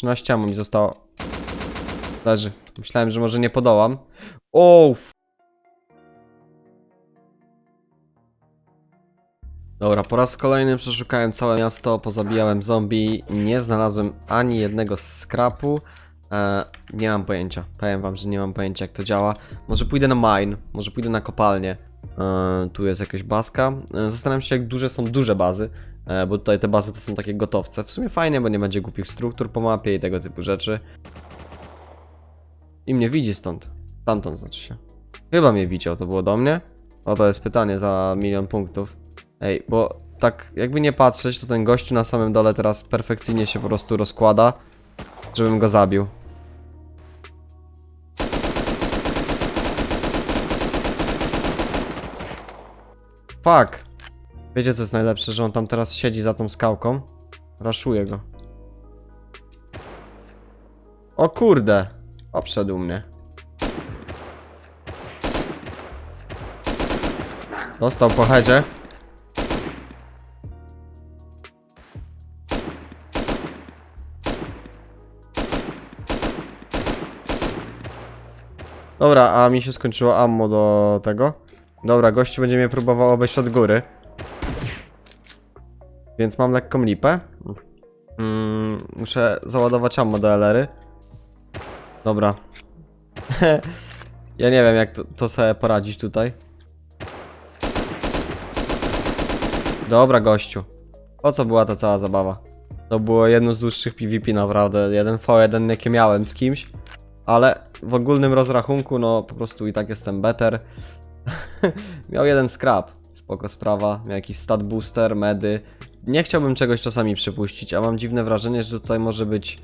13 ammo mi zostało. Leży. Myślałem, że może nie podołam. O! Dobra, po raz kolejny przeszukałem całe miasto, pozabijałem zombie, nie znalazłem ani jednego scrapu. E, nie mam pojęcia. Powiem wam, że nie mam pojęcia jak to działa. Może pójdę na mine, może pójdę na kopalnię. E, tu jest jakaś baska. E, zastanawiam się jak duże są duże bazy, bo tutaj te bazy to są takie gotowce. W sumie fajnie, bo nie będzie głupich struktur po mapie i tego typu rzeczy. I mnie widzi stąd. Tamtąd znaczy się. Chyba mnie widział, to było do mnie? O, to jest pytanie za milion punktów. Ej, bo tak jakby nie patrzeć, to ten gościu na samym dole teraz perfekcyjnie się po prostu rozkłada, żebym go zabił. Fuck. Wiecie co jest najlepsze, że on tam teraz siedzi za tą skałką? Raszuję go. O kurde. Obszedł mnie. Dostał po headzie. Dobra, a mi się skończyło ammo do tego. Dobra, gościu będzie mnie próbował obejść od góry. Więc mam lekką lipę. Mm, muszę załadować ammo do LR-y. Dobra. ja nie wiem jak to, to sobie poradzić tutaj. Dobra, gościu. Po co była ta cała zabawa? To było jedno z dłuższych PvP naprawdę. Jeden V1 jakie miałem z kimś. Ale w ogólnym rozrachunku, no po prostu i tak jestem better. Miał jeden scrap. Spoko sprawa. Miał jakiś stat booster, medy. Nie chciałbym czegoś czasami przypuścić, a mam dziwne wrażenie, że tutaj może być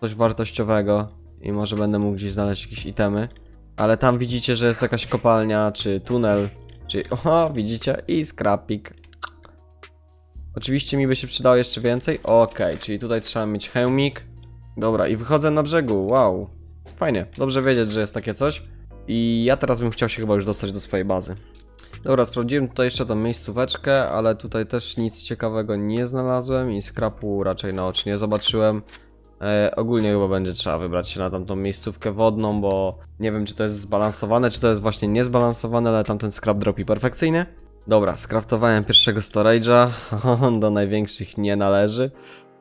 coś wartościowego i może będę mógł gdzieś znaleźć jakieś itemy. Ale tam widzicie, że jest jakaś kopalnia, czy tunel, czy... Oho, widzicie? I scrapik. Oczywiście mi by się przydało jeszcze więcej. Okej, czyli tutaj trzeba mieć hełmik. Dobra, i wychodzę na brzegu, wow. Fajnie, dobrze wiedzieć, że jest takie coś. I ja teraz bym chciał się chyba już dostać do swojej bazy. Dobra, sprawdziłem tutaj jeszcze tą miejscóweczkę, ale tutaj też nic ciekawego nie znalazłem i skrapu raczej na oczy nie zobaczyłem. E, ogólnie chyba będzie trzeba wybrać się na tamtą miejscówkę wodną, bo nie wiem czy to jest zbalansowane, czy to jest właśnie niezbalansowane, ale tamten skrap dropi perfekcyjnie. Dobra, skraftowałem pierwszego storage'a, on do największych nie należy.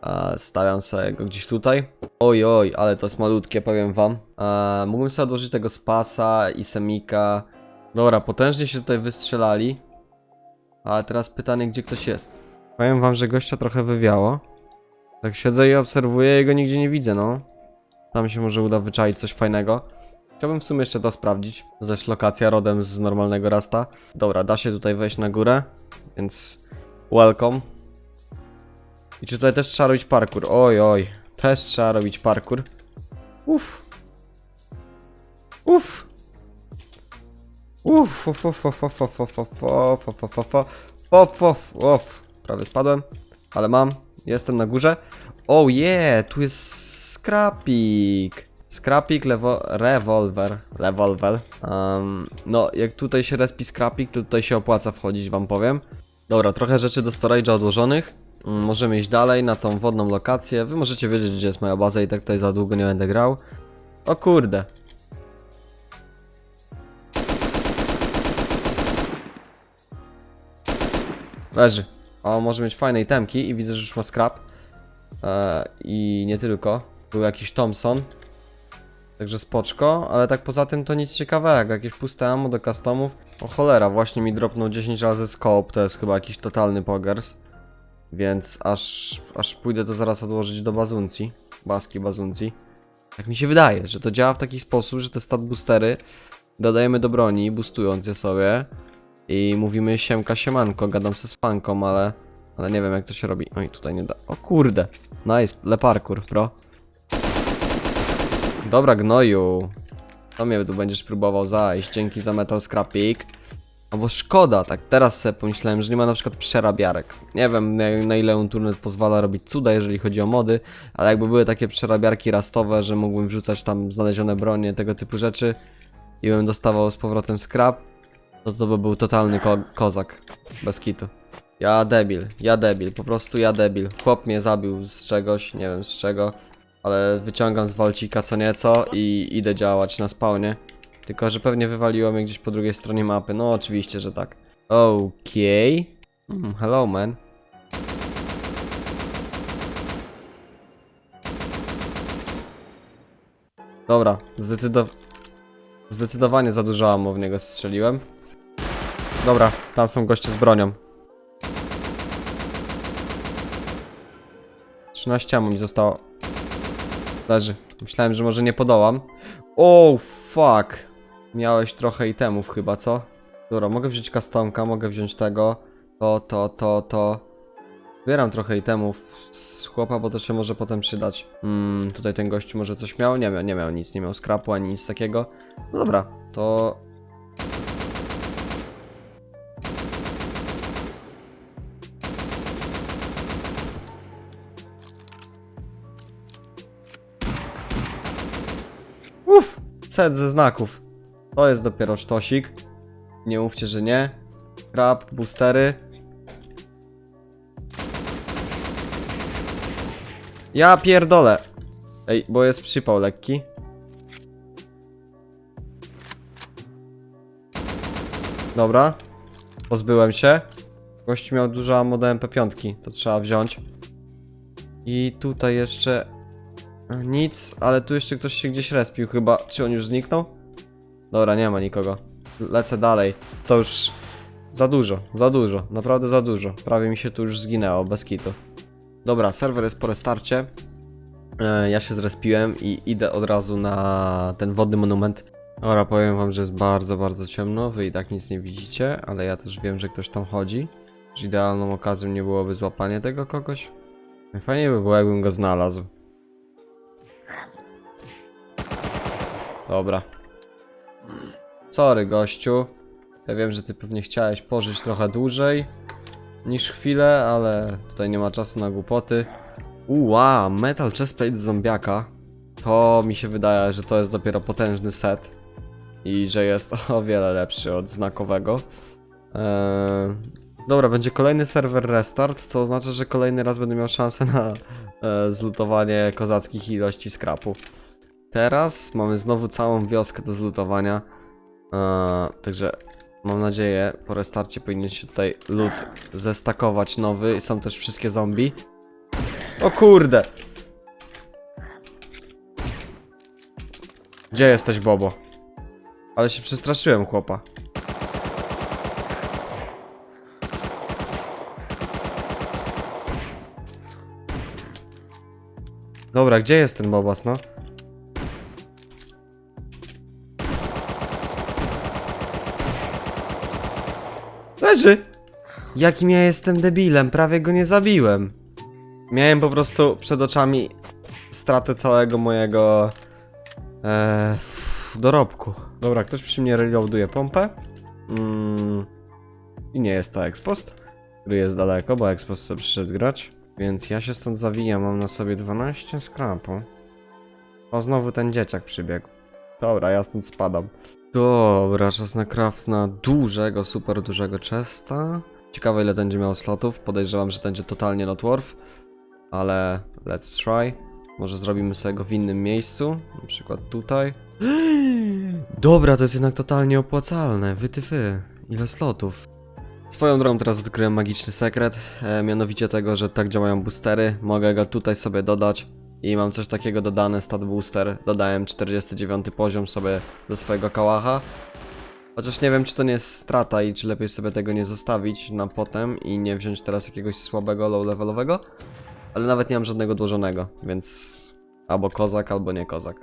A, Stawiam sobie go gdzieś tutaj. Oj, oj, ale to jest malutkie, powiem wam. A, mógłbym sobie odłożyć tego spasa i semika. Dobra, potężnie się tutaj wystrzelali. A teraz pytanie, gdzie ktoś jest. Powiem wam, że gościa trochę wywiało. Tak siedzę i obserwuję i go nigdzie nie widzę, no. Tam się może uda wyczaić coś fajnego. Chciałbym w sumie jeszcze to sprawdzić. To też lokacja rodem z normalnego rasta. Dobra, da się tutaj wejść na górę, więc welcome. I czy tutaj też trzeba robić parkour? Oj, oj. Też trzeba robić parkour. Uff. Uff. Uff, uff, uff, uff, uff, uff, uff, uff, uff. Prawie spadłem, ale mam. Jestem na górze. Oh yeah, tu jest skrapik. Skrapik, lewo, rewolwer, rewolwer. Um, no, jak tutaj się respi skrapik, to tutaj się opłaca wchodzić, wam powiem. Dobra, trochę rzeczy do storage'a odłożonych. Mm, Możemy iść dalej na tą wodną lokację. Wy możecie wiedzieć, gdzie jest moja baza i tak tutaj za długo nie będę grał. O kurde. Leży. O, może mieć fajne itemki i widzę, że już ma scrap. E, I nie tylko. Był jakiś Thompson. Także spoczko, ale tak poza tym to nic ciekawego. Jakieś puste ammo do customów. O cholera, właśnie mi dropnął 10 razy scope. To jest chyba jakiś totalny pogers. Więc aż, aż pójdę to zaraz odłożyć do bazuncji. Baski bazuncji. Tak mi się wydaje, że to działa w taki sposób, że te stat boostery dodajemy do broni, boostując je sobie. I mówimy siemka siemanko, gadam se z fanką, ale... Ale nie wiem jak to się robi. Oj, tutaj nie da. O kurde. Nice, le parkour, bro. Dobra, gnoju. To mnie tu będziesz próbował zajść. Dzięki za metal scrapik. No bo szkoda, tak teraz sobie pomyślałem, że nie ma na przykład przerabiarek. Nie wiem na, ile Unturnet pozwala robić cuda, jeżeli chodzi o mody, ale jakby były takie przerabiarki rastowe, że mógłbym wrzucać tam znalezione bronie, tego typu rzeczy i bym dostawał z powrotem scrap, to to by był totalny ko kozak. Bez kitu. Ja debil, ja debil, po prostu ja debil. Chłop mnie zabił z czegoś, nie wiem z czego. ale wyciągam z walcika co nieco i idę działać na spawnie. Tylko, że pewnie wywaliło mnie gdzieś po drugiej stronie mapy. No, oczywiście, że tak. Okej. Mm, hello, man. Dobra, zdecydow... Zdecydowanie za dużo ammo w niego strzeliłem. Dobra, tam są goście z bronią. 13 ammo mi zostało. Leży. Myślałem, że może nie podołam. Oh, fuck. Miałeś trochę itemów chyba, co? Dobra, mogę wziąć customka, mogę wziąć tego. To, to, to, to. Zbieram trochę itemów z chłopa, bo to się może potem przydać. Hmm, tutaj ten gościu może coś miał? Nie miał, nie miał nic, nie miał skrapu ani nic takiego. No dobra, to... Uff, set ze znaków. To jest dopiero sztosik. Nie mówcie, że nie. Krab, boostery. Ja pierdolę. Ej, bo jest przypał lekki. Dobra. Pozbyłem się. Gość miał dużo ammo do MP5, to trzeba wziąć. I tutaj jeszcze... e, Nic, ale tu jeszcze ktoś się gdzieś respił chyba. Czy on już zniknął? Dobra, nie ma nikogo. Lecę dalej. To już... Za dużo, za dużo, naprawdę za dużo. Prawie mi się tu już zginęło, bez kitu. Dobra, serwer jest po restarcie. E, Ja się zrespiłem i idę od razu na ten wodny monument. Dobra, powiem wam, że jest bardzo, bardzo ciemno. Wy i tak nic nie widzicie, ale ja też wiem, że ktoś tam chodzi. Że idealną okazją nie byłoby złapanie tego kogoś. Fajnie by było, jakbym go znalazł. Dobra. Sorry, gościu. Ja wiem, że ty pewnie chciałeś pożyć trochę dłużej niż chwilę, ale tutaj nie ma czasu na głupoty. Uła, Metal Chestplate z zombiaka. To mi się wydaje, że to jest dopiero potężny set. I że jest o wiele lepszy od znakowego. Eee, dobra, będzie kolejny serwer restart, co oznacza, że kolejny raz będę miał szansę na e, zlutowanie kozackich ilości skrapu. Teraz mamy znowu całą wioskę do zlutowania. Eee, także Mam nadzieję, po restarcie powinien się tutaj loot zestakować nowy są też wszystkie zombie. O kurde! Gdzie jesteś, Bobo? Ale się przestraszyłem, chłopa. Dobra, gdzie jest ten Bobas, no? Jakim ja jestem debilem, prawie go nie zabiłem. Miałem po prostu przed oczami stratę całego mojego e, f- dorobku. Dobra, ktoś przy mnie reloaduje pompę. Mm, I nie jest to Expost, który jest daleko, bo Expost sobie przyszedł grać. Więc ja się stąd zawijam, mam na sobie 12 skrapu. O, znowu ten dzieciak przybiegł. Dobra, ja stąd spadam. Dobra, czas na craft na dużego, super dużego chesta. Ciekawe ile będzie miał slotów. Podejrzewam, że będzie totalnie not worth. Ale let's try. Może zrobimy sobie go w innym miejscu. Na przykład tutaj. Dobra, to jest jednak totalnie opłacalne. Wytyfy. Ile slotów? Swoją drogą teraz odkryłem magiczny sekret. E, mianowicie tego, że tak działają boostery. Mogę go tutaj sobie dodać. I mam coś takiego dodane, stat booster. Dodałem 49 poziom sobie do swojego kałacha. Chociaż nie wiem, czy to nie jest strata i czy lepiej sobie tego nie zostawić na potem i nie wziąć teraz jakiegoś słabego low levelowego. Ale nawet nie mam żadnego odłożonego, więc albo kozak, albo nie kozak.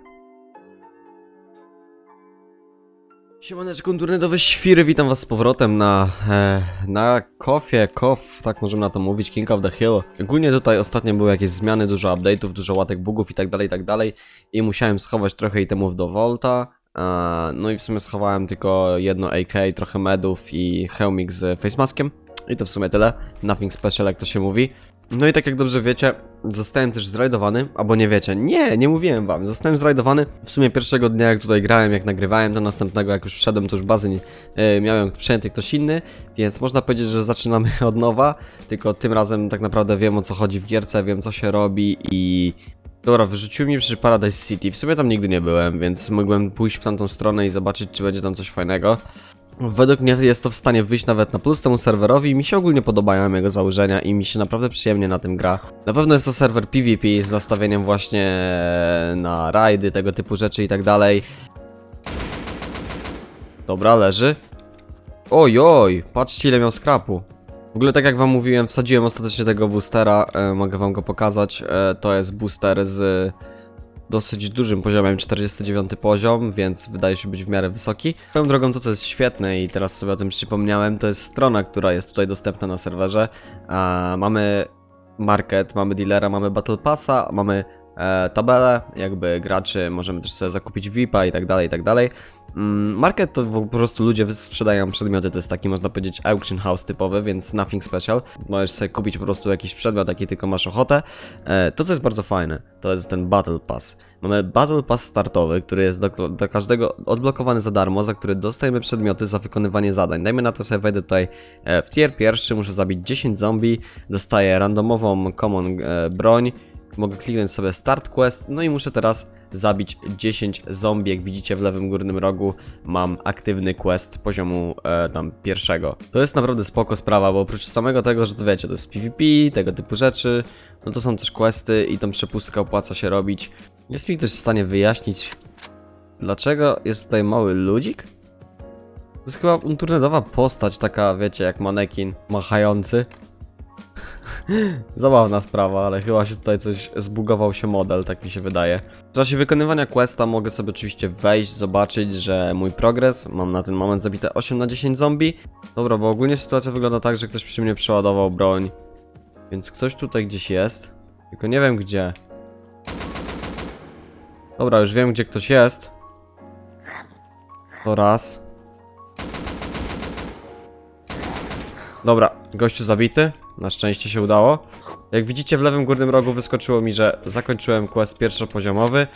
Siemaneczko, internetowe świry, witam was z powrotem na, e, na kofie, kof, tak możemy na to mówić, King of the Hill. Ogólnie tutaj ostatnio były jakieś zmiany, dużo update'ów, dużo łatek bugów i tak dalej, i tak dalej. I musiałem schować trochę itemów do Volta. E, no i w sumie schowałem tylko jedno AK, trochę medów i hełmik z facemaskiem. I to w sumie tyle, nothing special jak to się mówi. No i tak jak dobrze wiecie, zostałem też zrajdowany, albo nie wiecie, nie, nie mówiłem wam, zostałem zrajdowany w sumie pierwszego dnia jak tutaj grałem, jak nagrywałem, do następnego jak już wszedłem, to już bazy e, miałem przejęty ktoś inny, więc można powiedzieć, że zaczynamy od nowa, tylko tym razem tak naprawdę wiem o co chodzi w gierce, wiem co się robi i Dobra, wyrzucił mnie przy Paradise City. W sumie tam nigdy nie byłem, więc mogłem pójść w tamtą stronę i zobaczyć, czy będzie tam coś fajnego. Według mnie jest to w stanie wyjść nawet na plus temu serwerowi. Mi się ogólnie podobają jego założenia i mi się naprawdę przyjemnie na tym gra. Na pewno jest to serwer PvP z nastawieniem właśnie na rajdy, tego typu rzeczy i tak dalej. Dobra, leży. Oj, oj, patrzcie ile miał skrapu. W ogóle tak jak wam mówiłem, wsadziłem ostatecznie tego boostera, e, mogę wam go pokazać. E, to jest booster z dosyć dużym poziomem, 49 poziom, więc wydaje się być w miarę wysoki. Swoją drogą to, co jest świetne i teraz sobie o tym przypomniałem, to jest strona, która jest tutaj dostępna na serwerze. A, mamy market, mamy dealera, mamy battle passa, mamy e, tabelę, jakby graczy, możemy też sobie zakupić VIPa i tak dalej, i tak dalej. Mm, Market to po prostu ludzie sprzedają przedmioty, to jest taki można powiedzieć auction house typowy, więc nothing special. Możesz sobie kupić po prostu jakiś przedmiot, jaki tylko masz ochotę. E, To co jest bardzo fajne, to jest ten Battle Pass. Mamy Battle Pass startowy, który jest do, do każdego odblokowany za darmo, za który dostajemy przedmioty za wykonywanie zadań. Dajmy na to sobie wejdę tutaj e, w tier pierwszy, muszę zabić 10 zombie, dostaję randomową common e, broń, mogę kliknąć sobie start quest, no i muszę teraz zabić 10 zombie, jak widzicie w lewym górnym rogu mam aktywny quest poziomu e, tam pierwszego. To jest naprawdę spoko sprawa, bo oprócz samego tego, że to wiecie, to jest PvP, tego typu rzeczy, no to są też questy i tą przepustkę opłaca się robić. Jest mi ktoś w stanie wyjaśnić, dlaczego jest tutaj mały ludzik? To jest chyba unturnedowa postać, taka wiecie, jak manekin machający. Zabawna sprawa, ale chyba się tutaj coś zbugował się model, tak mi się wydaje. W czasie wykonywania questa mogę sobie oczywiście wejść, zobaczyć, że mój progres, mam na ten moment zabite 8 na 10 zombie. Dobra, bo ogólnie sytuacja wygląda tak, że ktoś przy mnie przeładował broń. Więc ktoś tutaj gdzieś jest, tylko nie wiem gdzie. Dobra, już wiem gdzie ktoś jest. To raz. Dobra, gościu zabity. Na szczęście się udało. Jak widzicie w lewym górnym rogu wyskoczyło mi, że zakończyłem quest pierwszopoziomowy.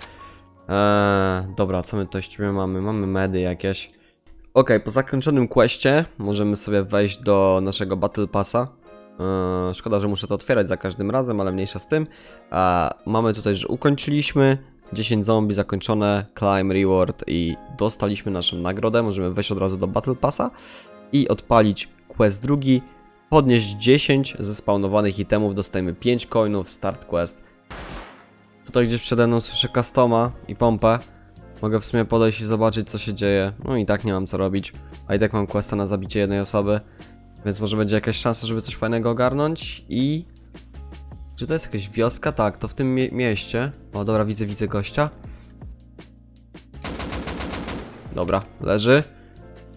Eee, dobra, co my tutaj ściemy mamy? Mamy medy jakieś. Okej, po zakończonym questie możemy sobie wejść do naszego Battle Passa. Eee, szkoda, że muszę to otwierać za każdym razem, ale mniejsza z tym. Eee, mamy tutaj, że ukończyliśmy 10 zombie zakończone, climb, reward i dostaliśmy naszą nagrodę. Możemy wejść od razu do Battle Passa i odpalić quest drugi. Podnieść 10 ze spawnowanych itemów, dostajemy 5 coinów, start quest. Tutaj gdzieś przede mną słyszę customa i pompę. Mogę w sumie podejść i zobaczyć co się dzieje. No i tak nie mam co robić. A i tak mam questa na zabicie jednej osoby. Więc może będzie jakaś szansa, żeby coś fajnego ogarnąć i... Czy to jest jakaś wioska? Tak, to w tym mie mieście. O, dobra, widzę, widzę gościa. Dobra, leży.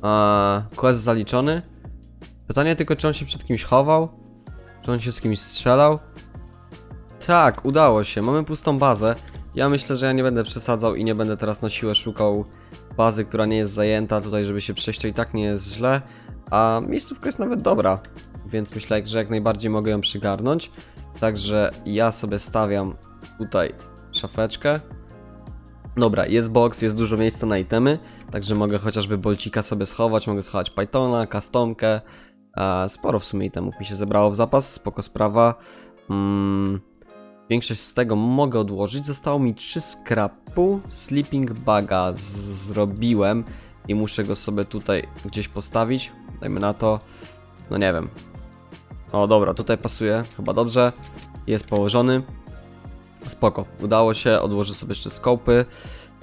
A, quest zaliczony. Pytanie tylko, czy on się przed kimś chował? Czy on się z kimś strzelał? Tak, udało się. Mamy pustą bazę. Ja myślę, że ja nie będę przesadzał i nie będę teraz na siłę szukał bazy, która nie jest zajęta tutaj, żeby się przejść, to i tak nie jest źle. A miejscówka jest nawet dobra, więc myślę, że jak najbardziej mogę ją przygarnąć. Także ja sobie stawiam tutaj szafeczkę. Dobra, jest box, jest dużo miejsca na itemy, także mogę chociażby bolcika sobie schować, mogę schować Pythona, customkę. Sporo w sumie itemów mi się zebrało w zapas, spoko sprawa. Mm, większość z tego mogę odłożyć. Zostało mi 3 scrapu. Sleeping baga zrobiłem i muszę go sobie tutaj gdzieś postawić. Dajmy na to. No nie wiem. O dobra, tutaj pasuje, chyba dobrze. Jest położony. Spoko, udało się, odłożę sobie jeszcze skopy.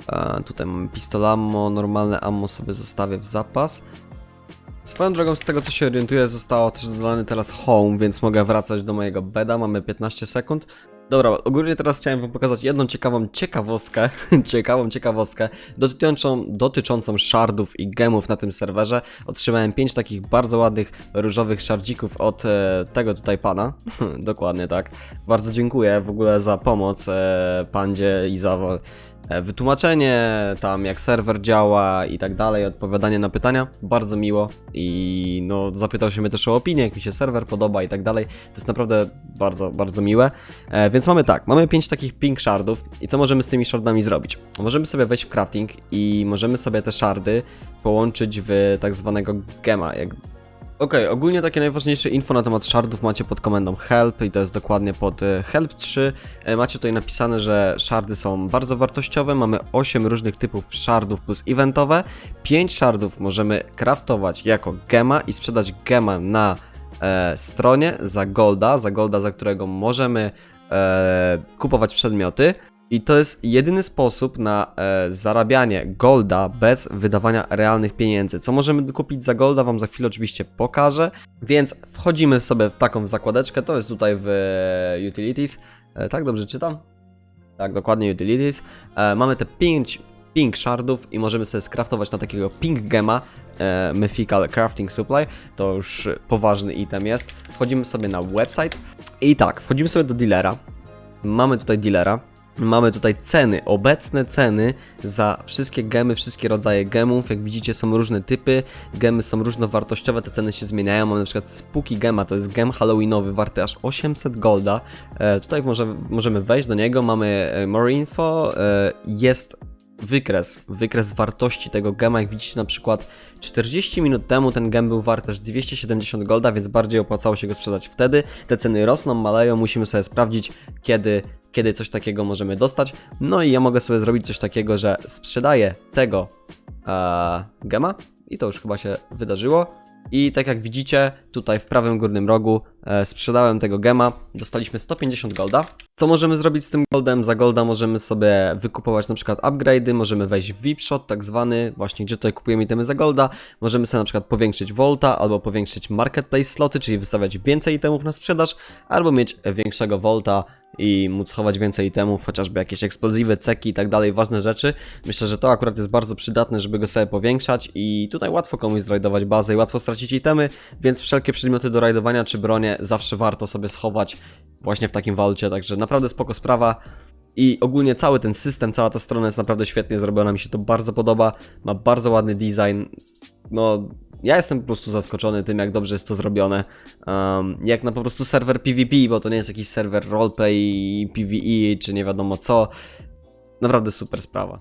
E, tutaj mamy pistol ammo, normalne ammo sobie zostawię w zapas. Swoją drogą, z tego co się orientuję, zostało też dodany teraz home, więc mogę wracać do mojego beda, mamy 15 sekund. Dobra, ogólnie teraz chciałem wam pokazać jedną ciekawą ciekawostkę, ciekawą ciekawostkę dotyczącą, dotyczącą shardów i gemów na tym serwerze. Otrzymałem 5 takich bardzo ładnych różowych shardzików od e, tego tutaj pana, dokładnie tak. Bardzo dziękuję w ogóle za pomoc e, pandzie i za wytłumaczenie tam jak serwer działa i tak dalej, odpowiadanie na pytania, bardzo miło i no zapytał się mnie też o opinię, jak mi się serwer podoba i tak dalej, to jest naprawdę bardzo, bardzo miłe, e, więc mamy tak, mamy 5 takich pink shardów i co możemy z tymi shardami zrobić? Możemy sobie wejść w crafting i możemy sobie te shardy połączyć w tak zwanego gema, jak Okej, ogólnie takie najważniejsze info na temat shardów macie pod komendą help i to jest dokładnie pod e, help 3. E, Macie tutaj napisane, że shardy są bardzo wartościowe, mamy 8 różnych typów shardów plus eventowe. 5 shardów możemy craftować jako gema i sprzedać gema na e, stronie za golda, za golda, za którego możemy e, kupować przedmioty. I to jest jedyny sposób na e, zarabianie golda bez wydawania realnych pieniędzy. Co możemy kupić za golda, wam za chwilę oczywiście pokażę. Więc wchodzimy sobie w taką zakładeczkę, to jest tutaj w e, Utilities. E, tak, dobrze czytam? Tak, dokładnie Utilities. E, mamy te 5 pink shardów i możemy sobie skraftować na takiego pink gema e, Mythical Crafting Supply. To już poważny item jest. Wchodzimy sobie na website i tak, wchodzimy sobie do dealera. Mamy tutaj dealera. Mamy tutaj ceny, obecne ceny za wszystkie gemy, wszystkie rodzaje gemów. Jak widzicie, są różne typy, gemy są różnowartościowe, te ceny się zmieniają. Mamy na przykład Spooky Gema, to jest gem halloweenowy, warty aż 800 golda. E, tutaj może, możemy wejść do niego, mamy e, more info, e, jest wykres, wykres wartości tego gema. Jak widzicie na przykład 40 minut temu ten gem był wart też 270 golda, więc bardziej opłacało się go sprzedać wtedy. Te ceny rosną, maleją, musimy sobie sprawdzić kiedy, kiedy coś takiego możemy dostać. No i ja mogę sobie zrobić coś takiego, że sprzedaję tego e, gema i to już chyba się wydarzyło. I tak jak widzicie, tutaj w prawym górnym rogu e, sprzedałem tego gema, dostaliśmy 150 golda. Co możemy zrobić z tym goldem? Za golda możemy sobie wykupować na przykład upgrade'y, możemy wejść w VIP shot tak zwany, właśnie gdzie tutaj kupujemy itemy za golda. Możemy sobie na przykład powiększyć volta, albo powiększyć marketplace sloty, czyli wystawiać więcej itemów na sprzedaż, albo mieć większego volta i móc chować więcej itemów, chociażby jakieś eksplozywy, ceki i tak dalej, ważne rzeczy. Myślę, że to akurat jest bardzo przydatne, żeby go sobie powiększać i tutaj łatwo komuś zrajdować bazę i łatwo stracić itemy, więc wszelkie przedmioty do rajdowania czy bronie zawsze warto sobie schować właśnie w takim walcie, także naprawdę spoko sprawa. I ogólnie cały ten system, cała ta strona jest naprawdę świetnie zrobiona, mi się to bardzo podoba, ma bardzo ładny design, no ja jestem po prostu zaskoczony tym, jak dobrze jest to zrobione. Um, jak na po prostu serwer PvP, bo to nie jest jakiś serwer roleplay, PvE, czy nie wiadomo co. Naprawdę super sprawa.